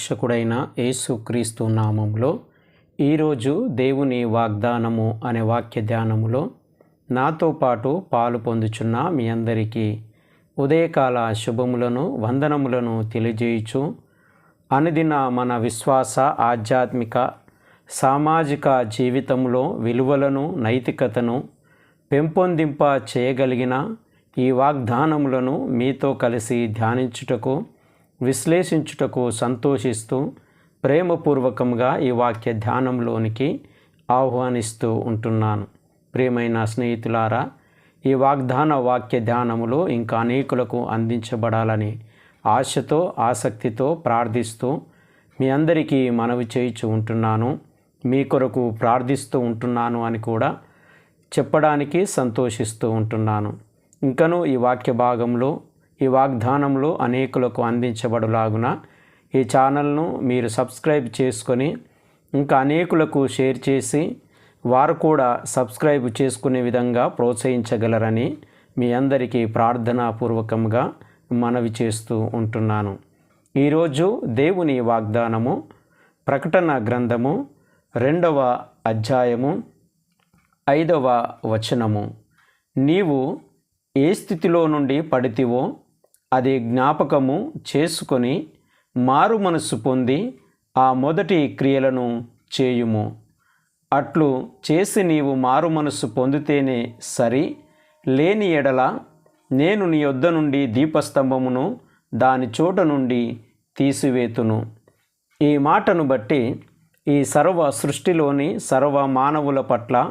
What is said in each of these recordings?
రక్షకుడైన యేసుక్రీస్తు నామంలో ఈరోజు దేవుని వాగ్దానము అనే వాక్య ధ్యానములో నాతో పాటు పాలు పొందుచున్న మీ అందరికీ ఉదయకాల శుభములను వందనములను తెలియజేయుచు అనుదిన మన విశ్వాస ఆధ్యాత్మిక సామాజిక జీవితంలో విలువలను నైతికతను పెంపొందింప చేయగలిగిన ఈ వాగ్దానములను మీతో కలిసి ధ్యానించుటకు విశ్లేషించుటకు సంతోషిస్తూ ప్రేమపూర్వకంగా ఈ వాక్య ధ్యానంలోనికి ఆహ్వానిస్తూ ఉంటున్నాను. ప్రియమైన స్నేహితులారా ఈ వాగ్దాన వాక్య ధ్యానములో ఇంకా అనేకులకు అందించబడాలని ఆశతో ఆసక్తితో ప్రార్థిస్తూ మీ అందరికీ మనవి చేయిచు ఉంటున్నాను. మీ కొరకు ప్రార్థిస్తూ ఉంటున్నాను అని కూడా చెప్పడానికి సంతోషిస్తూ ఉంటున్నాను. ఇంకనూ ఈ వాక్య భాగంలో ఈ వాగ్దానంలో అనేకులకు అందించబడులాగున ఈ ఛానల్ను మీరు సబ్స్క్రైబ్ చేసుకొని ఇంకా అనేకులకు షేర్ చేసి వారు కూడా సబ్స్క్రైబ్ చేసుకునే విధంగా ప్రోత్సహించగలరని మీ అందరికీ ప్రార్థనాపూర్వకంగా మనవి చేస్తూ ఉంటున్నాను. ఈరోజు దేవుని వాగ్దానము ప్రకటన గ్రంథము రెండవ అధ్యాయము ఐదవ వచనము. నీవు ఏ స్థితిలో నుండి పడితివో అది జ్ఞాపకము చేసుకొని మారు మనస్సు పొంది ఆ మొదటి క్రియలను చేయుము. అట్లు చేసి నీవు మారు మనస్సు పొందితేనే సరి. లేని ఎడల నేను నీ యొద్ద నుండి దీపస్తంభమును దాని చోట నుండి తీసివేతును. ఈ మాటను బట్టి ఈ సర్వ సృష్టిలోని సర్వ మానవుల పట్ల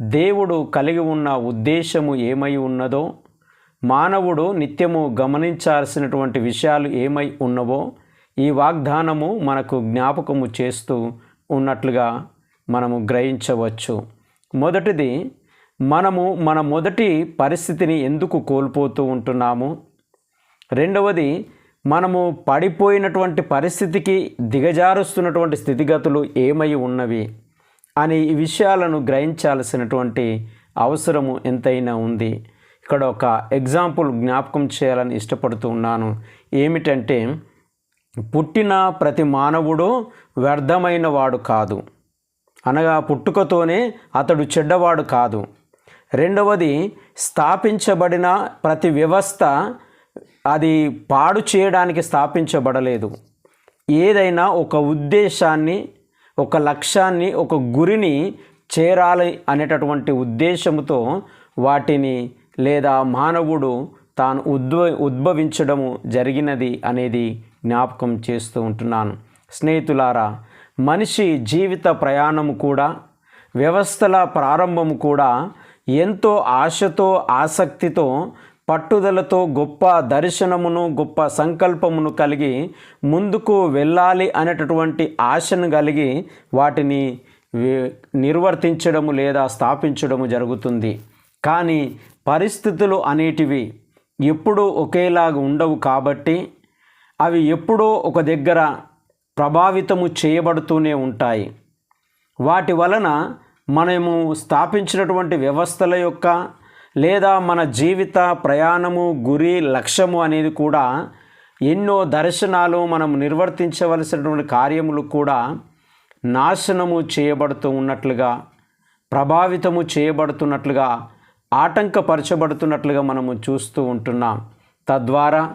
దేవుడు కలిగి ఉన్న ఉద్దేశము ఏమై ఉన్నదో మానవుడు నిత్యము గమనించాల్సినటువంటి విషయాలు ఏమై ఉన్నవో ఈ వాగ్దానము మనకు జ్ఞాపకము చేస్తూ ఉన్నట్లుగా మనము గ్రహించవచ్చు. మొదటిది మనము మన మొదటి పరిస్థితిని ఎందుకు కోల్పోతూ ఉంటున్నాము? రెండవది మనము పడిపోయినటువంటి పరిస్థితికి దిగజారుస్తున్నటువంటి స్థితిగతులు ఏమై ఉన్నవి అని ఈ విషయాలను గ్రహించాల్సినటువంటి అవసరము ఎంతైనా ఉంది. ఇక్కడ ఒక ఎగ్జాంపుల్ జ్ఞాపకం చేయాలని ఇష్టపడుతూ ఉన్నాను. ఏమిటంటే పుట్టిన ప్రతి మానవుడు వ్యర్థమైన వాడు కాదు. అనగా పుట్టుకతోనే అతడు చెడ్డవాడు కాదు. రెండవది స్థాపించబడిన ప్రతి వ్యవస్థ అది పాడు చేయడానికి స్థాపించబడలేదు. ఏదైనా ఒక ఉద్దేశాన్ని ఒక లక్ష్యాన్ని ఒక గురిని చేరాలి అనేటటువంటి ఉద్దేశంతో వాటిని లేదా మానవుడు తాను ఉద్భ ఉద్భవించడము జరిగినది అనేది జ్ఞాపకం చేస్తూ ఉంటున్నాను. స్నేహితులారా మనిషి జీవిత ప్రయాణము కూడా వ్యవస్థల ప్రారంభము కూడా ఎంతో ఆశతో ఆసక్తితో పట్టుదలతో గొప్ప దర్శనమును గొప్ప సంకల్పమును కలిగి ముందుకు వెళ్ళాలి అనేటటువంటి ఆశను కలిగి వాటిని నిర్వర్తించడము లేదా స్థాపించడము జరుగుతుంది. కానీ పరిస్థితులు అనేటివి ఎప్పుడూ ఒకేలాగా ఉండవు కాబట్టి అవి ఎప్పుడో ఒక దగ్గర ప్రభావితము చేయబడుతూనే ఉంటాయి. వాటి వలన మనము స్థాపించినటువంటి వ్యవస్థల యొక్క లేదా మన జీవిత ప్రయాణము గురి లక్ష్యము అనేది కూడా ఎన్నో దర్శనాలు మనం నిర్వర్తించవలసినటువంటి కార్యములు కూడా నాశనము చేయబడుతూ ఉన్నట్లుగా ప్రభావితము చేయబడుతున్నట్లుగా ఆటంకపరచబడుతున్నట్లుగా మనము చూస్తూ ఉంటున్నాం. తద్వారా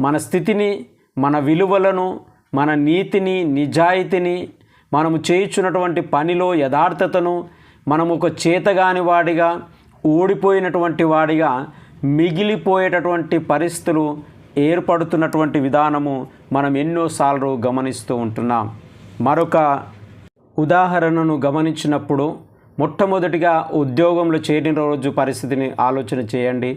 మన స్థితిని మన విలువలను మన నీతిని నిజాయితీని మనము చేయించున్నటువంటి పనిలో యథార్థతను మనము ఒక చేతగాని వాడిగా ఓడిపోయినటువంటి వాడిగా మిగిలిపోయేటటువంటి పరిస్థితులు ఏర్పడుతున్నటువంటి విధానము మనం ఎన్నోసార్లు గమనిస్తూ ఉంటున్నాం. మరొక ఉదాహరణను గమనించినప్పుడు మొట్టమొదటిగా ఉద్యోగంలో చేరిన రోజు పరిస్థితిని ఆలోచన చేయండి.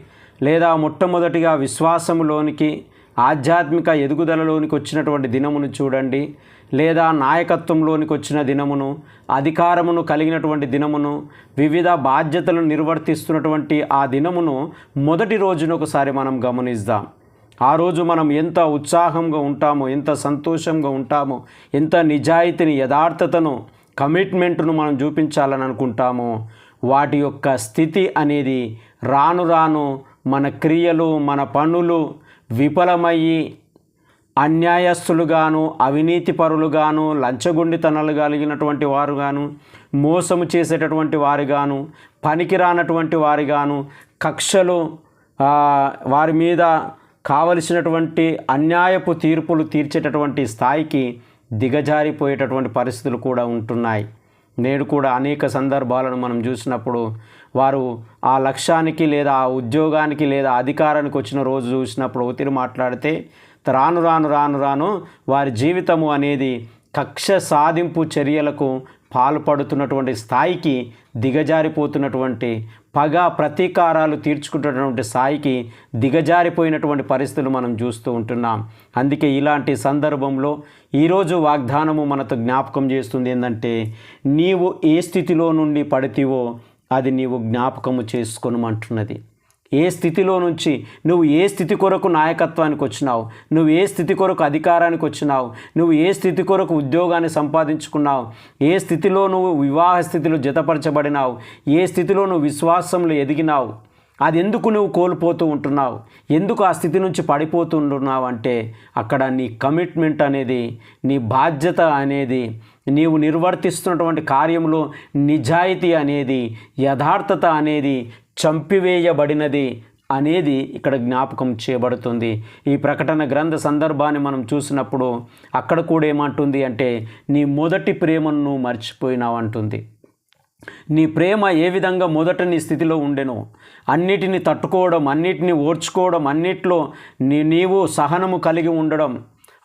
లేదా మొట్టమొదటిగా విశ్వాసంలోనికి ఆధ్యాత్మిక ఎదుగుదలలోనికి వచ్చినటువంటి దినమును చూడండి. లేదా నాయకత్వంలోనికి వచ్చిన దినమును అధికారమును కలిగినటువంటి దినమును వివిధ బాధ్యతలను నిర్వర్తిస్తున్నటువంటి ఆ దినమును మొదటి రోజున ఒకసారి మనం గమనిద్దాం. ఆ రోజు మనం ఎంత ఉత్సాహంగా ఉంటామో ఎంత సంతోషంగా ఉంటామో ఎంత నిజాయితీని యథార్థతను కమిట్మెంట్ను మనం చూపించాలని అనుకుంటామో వాటి యొక్క స్థితి అనేది రాను రాను మన క్రియలు మన పనులు విఫలమయ్యి అన్యాయస్తులుగాను అవినీతిపరులుగాను లంచగొండితనాలు కలిగినటువంటి వారుగాను మోసము చేసేటటువంటి వారుగాను పనికిరానటువంటి వారిగాను కక్షలు వారి మీద కావలసినటువంటి అన్యాయపు తీర్పులు తీర్చేటటువంటి స్థాయికి దిగజారిపోయేటటువంటి పరిస్థితులు కూడా ఉంటున్నాయి. నేడు కూడా అనేక సందర్భాలను మనం చూసినప్పుడు వారు ఆ లక్ష్యానికి లేదా ఆ ఉద్యోగానికి లేదా అధికారానికి వచ్చిన రోజు చూసినప్పుడు ఒత్తిడి మాట్లాడితే రాను రాను రాను రాను వారి జీవితము అనేది కక్ష సాధింపు చర్యలకు పాల్పడుతున్నటువంటి స్థాయికి దిగజారిపోతున్నటువంటి పగ ప్రతీకారాలు తీర్చుకుంటున్నటువంటి స్థాయికి దిగజారిపోయినటువంటి పరిస్థితులు మనం చూస్తూ ఉంటున్నాం. అందుకే ఇలాంటి సందర్భంలో ఈరోజు వాగ్దానము మనతో జ్ఞాపకం చేస్తుంది ఏంటంటే నీవు ఏ స్థితిలో నుండి పడితివో అది నీవు జ్ఞాపకము చేసుకొనమంటున్నది. ఏ స్థితిలో నుంచి నువ్వు ఏ స్థితి కొరకు నాయకత్వానికి వచ్చినావు? నువ్వు ఏ స్థితి కొరకు అధికారానికి వచ్చినావు? నువ్వు ఏ స్థితి కొరకు ఉద్యోగాన్ని సంపాదించుకున్నావు? ఏ స్థితిలో నువ్వు వివాహ స్థితిలో జతపరచబడినావు? ఏ స్థితిలో నువ్వు విశ్వాసంలో ఎదిగినావు? అది ఎందుకు నువ్వు కోల్పోతూ ఉంటున్నావు? ఎందుకు ఆ స్థితి నుంచి పడిపోతుంటున్నావు అంటే అక్కడ నీ కమిట్మెంట్ అనేది నీ బాధ్యత అనేది నీవు నిర్వర్తిస్తున్నటువంటి కార్యంలో నిజాయితీ అనేది యథార్థత అనేది చంపివేయబడినది అనేది ఇక్కడ జ్ఞాపకం చేయబడుతుంది. ఈ ప్రకటన గ్రంథ సందర్భాన్ని మనం చూసినప్పుడు అక్కడ కూడా ఏమంటుంది అంటే నీ మొదటి ప్రేమను నువ్వు మర్చిపోయినావు అంటుంది. నీ ప్రేమ ఏ విధంగా మొదట నీ స్థితిలో ఉండెనో అన్నిటిని తట్టుకోవడం అన్నిటిని ఓర్చుకోవడం అన్నిట్లో నీ నీవు సహనము కలిగి ఉండడం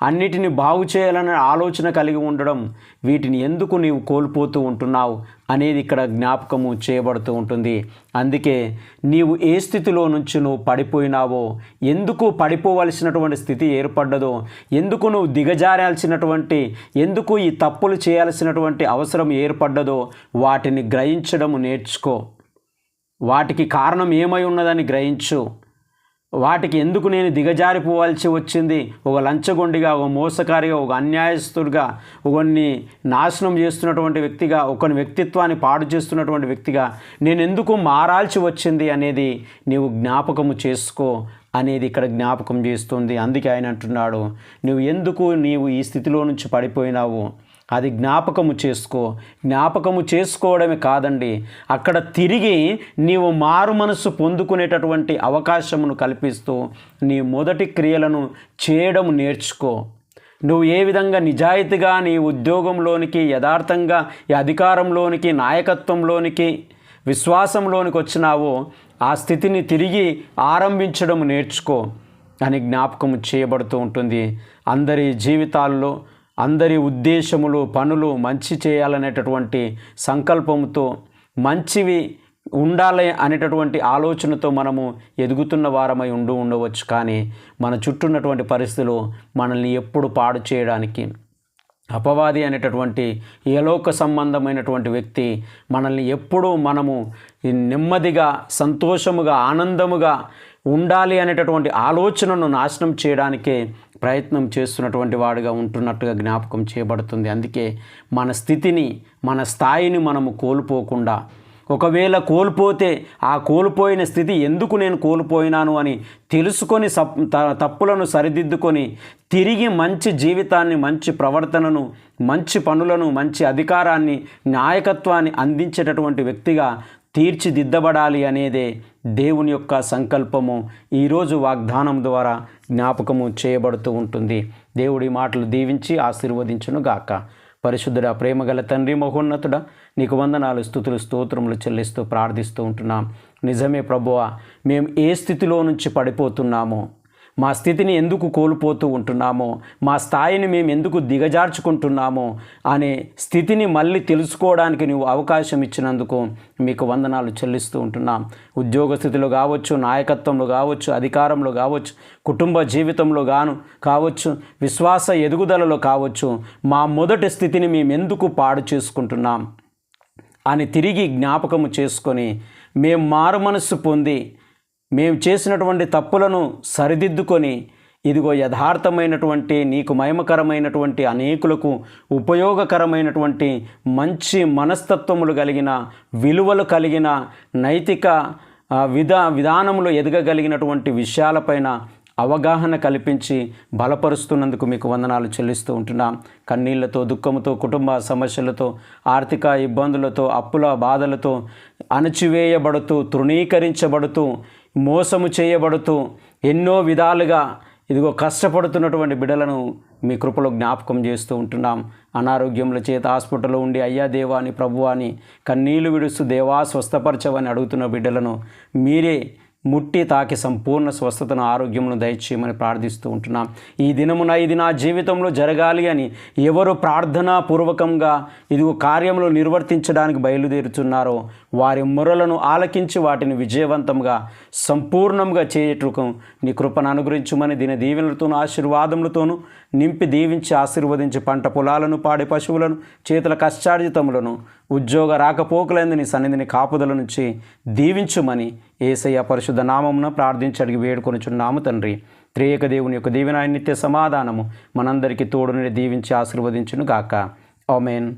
అన్నిటిని బాగు చేయాలనే ఆలోచన కలిగి ఉండడం వీటిని ఎందుకు నీవు కోల్పోతూ ఉంటున్నావు అనేది ఇక్కడ జ్ఞాపకము చేయబడుతూ ఉంటుంది. అందుకే నీవు ఏ స్థితిలో నుంచి నువ్వు పడిపోయినావో ఎందుకు పడిపోవలసినటువంటి స్థితి ఏర్పడ్డదో ఎందుకు నువ్వు దిగజారాల్సినటువంటి ఎందుకు ఈ తప్పులు చేయాల్సినటువంటి అవసరం ఏర్పడ్డదో వాటిని గ్రహించడం నేర్చుకో. వాటికి కారణం ఏమై ఉన్నదని గ్రహించు. వాటికి ఎందుకు నేను దిగజారిపోవాల్సి వచ్చింది? ఒక లంచగొండిగా ఒక మోసకారిగా ఒక అన్యాయస్తుడిగా ఒకరిని నాశనం చేస్తున్నటువంటి వ్యక్తిగా ఒకరి వ్యక్తిత్వాన్ని పాడు చేస్తున్నటువంటి వ్యక్తిగా నేను ఎందుకు మారాల్సి వచ్చింది అనేది నీవు జ్ఞాపకము చేసుకో అనేది ఇక్కడ జ్ఞాపకం చేస్తుంది. అందుకే ఆయన అంటున్నాడు నువ్వు ఎందుకు నీవు ఈ స్థితిలో నుంచి పడిపోయినావు? అది జ్ఞాపకము చేసుకో. జ్ఞాపకము చేసుకోవడమే కాదండి. అక్కడ తిరిగి నీవు మారు మనస్సు పొందుకునేటటువంటి అవకాశమును కల్పిస్తూ నీ మొదటి క్రియలను చేయడం నేర్చుకో. నువ్వు ఏ విధంగా నిజాయితీగా నీ ఉద్యోగంలోనికి యథార్థంగా ఈ అధికారంలోనికి నాయకత్వంలోనికి విశ్వాసంలోనికి వచ్చినావో ఆ స్థితిని తిరిగి ఆరంభించడం నేర్చుకో అని జ్ఞాపకం చేయబడుతూ ఉంటుంది. అందరి జీవితాల్లో అందరి ఉద్దేశములు పనులు మంచి చేయాలనేటటువంటి సంకల్పంతో మంచివి ఉండాలి అనేటటువంటి ఆలోచనతో మనము ఎదుగుతున్న వారమై ఉండు ఉండవచ్చు. కానీ మన చుట్టూ ఉన్నటువంటి పరిస్థితులు మనల్ని ఎప్పుడు పాడు చేయడానికి అపవాది అనేటటువంటి ఏలోక సంబంధమైనటువంటి వ్యక్తి మనల్ని ఎప్పుడూ మనము నెమ్మదిగా సంతోషముగా ఆనందముగా ఉండాలి అనేటటువంటి ఆలోచనను నాశనం చేయడానికే ప్రయత్నం చేస్తున్నటువంటి వాడుగా ఉంటున్నట్టుగా జ్ఞాపకం చేయబడుతుంది. అందుకే మన స్థితిని మన స్థాయిని మనము కోల్పోకుండా ఒకవేళ కోల్పోతే ఆ కోల్పోయిన స్థితి ఎందుకు నేను కోల్పోయినాను అని తెలుసుకొని సప్ త- తప్పులను సరిదిద్దుకొని తిరిగి మంచి జీవితాన్ని మంచి ప్రవర్తనను మంచి పనులను మంచి అధికారాన్ని నాయకత్వాన్ని అందించేటటువంటి వ్యక్తిగా తీర్చిదిద్దబడాలి అనేదే దేవుని యొక్క సంకల్పము. ఈరోజు వాగ్దానం ద్వారా జ్ఞాపకము చేయబడుతూ ఉంటుంది. దేవుడి మాటలు దీవించి ఆశీర్వదించును గాక పరిశుద్ధుడ ప్రేమగల తండ్రి మహోన్నతుడ నీకు వందనాలు స్థుతులు స్తోత్రములు చెల్లిస్తూ ప్రార్థిస్తూ ఉంటున్నాం. నిజమే ప్రభువా మేము ఏ స్థితిలో నుంచి పడిపోతున్నామో మా స్థితిని ఎందుకు కోల్పోతూ ఉంటున్నామో మా స్థాయిని మేము ఎందుకు దిగజార్చుకుంటున్నామో అనే స్థితిని మళ్ళీ తెలుసుకోవడానికి నువ్వు అవకాశం ఇచ్చినందుకు మీకు వందనాలు చెల్లిస్తూ ఉంటున్నాం. ఉద్యోగ స్థితిలో కావచ్చు నాయకత్వంలో కావచ్చు అధికారంలో కావచ్చు కుటుంబ జీవితంలో గాను కావచ్చు విశ్వాస ఎదుగుదలలో కావచ్చు మా మొదటి స్థితిని మేము ఎందుకు పాడు చేసుకుంటున్నాం? అని తిరిగి జ్ఞాపకము చేసుకొని మేము మారు మనస్సు పొంది మేము చేసినటువంటి తప్పులను సరిదిద్దుకొని ఇదిగో యథార్థమైనటువంటి నీకు మయమకరమైనటువంటి అనేకులకు ఉపయోగకరమైనటువంటి మంచి మనస్తత్వములు కలిగిన విలువలు కలిగిన నైతిక విధా విధానములు ఎదగగలిగినటువంటి విషయాలపైన అవగాహన కల్పించి బలపరుస్తున్నందుకు మీకు వందనాలు చెల్లిస్తూ ఉంటున్నాం. కన్నీళ్ళతో దుఃఖంతో కుటుంబ సమస్యలతో ఆర్థిక ఇబ్బందులతో అప్పుల బాధలతో అణచివేయబడుతూ తృణీకరించబడుతూ మోసము చేయబడుతూ ఎన్నో విధాలుగా ఇదిగో కష్టపడుతున్నటువంటి బిడ్డలను మీ కృపలో జ్ఞాపకం చేస్తూ ఉంటున్నాం. అనారోగ్యముల చేత హాస్పిటల్లో ఉండి అయ్యా దేవా అని అని కన్నీళ్ళు విడుస్తూ దేవా స్వస్థపరచవని అడుగుతున్న బిడ్డలను మీరే ముట్టి తాకి సంపూర్ణ స్వస్థతను ఆరోగ్యమును దయచేయమని ప్రార్థిస్తూ ఉంటున్నాం. ఈ దినమున ఇది నా జీవితంలో జరగాలి అని ఎవరు ప్రార్థనాపూర్వకంగా ఇదిగో కార్యములు నిర్వర్తించడానికి బయలుదేరుతున్నారో వారి మొరలను ఆలకించి వాటిని విజయవంతంగా సంపూర్ణంగా చేయటకు నీ కృపను అనుగ్రహించమని దీని దీవెనలతోనూ ఆశీర్వాదములతోనూ నింపి దీవించి ఆశీర్వదించి పంట పొలాలను పాడి పశువులను చేతుల కష్టార్జితములను ఉద్యోగ రాకపోకలైంది నీ సన్నిధిని కాపుదల నుంచి దీవించుమని ఏసయ్య పరిశుద్ధ నామమున ప్రార్థించి అడిగి వేడుకొనుచున్నాము తండ్రి. త్రేయక దేవుని యొక్క దీవెన నిత్య సమాధానము మనందరికీ తోడుని దీవించి ఆశీర్వదించును గాక ఓమెన్